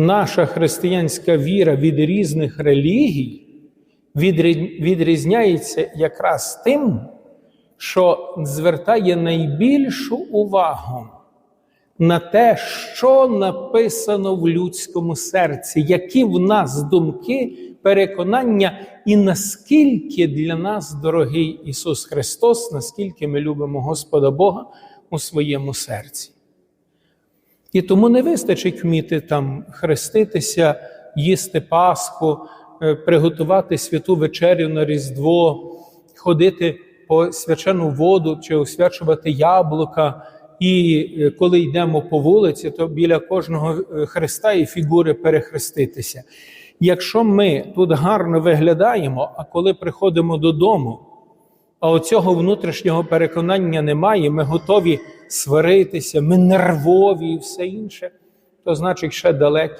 наша християнська віра від різних релігій відрізняється якраз тим, що звертає найбільшу увагу на те, що написано в людському серці, які в нас думки, переконання, і наскільки для нас дорогий Ісус Христос, наскільки ми любимо Господа Бога у своєму серці. І тому не вистачить вміти там хреститися, їсти Пасху, е, приготувати святу вечерю на Різдво, ходити по свячену воду чи освячувати яблука. І е, коли йдемо по вулиці, то біля кожного е, хреста і фігури перехреститися. Якщо ми тут гарно виглядаємо, а коли приходимо додому, а оцього внутрішнього переконання немає, ми готові сваритися, ми нервові і все інше, то значить ще далекі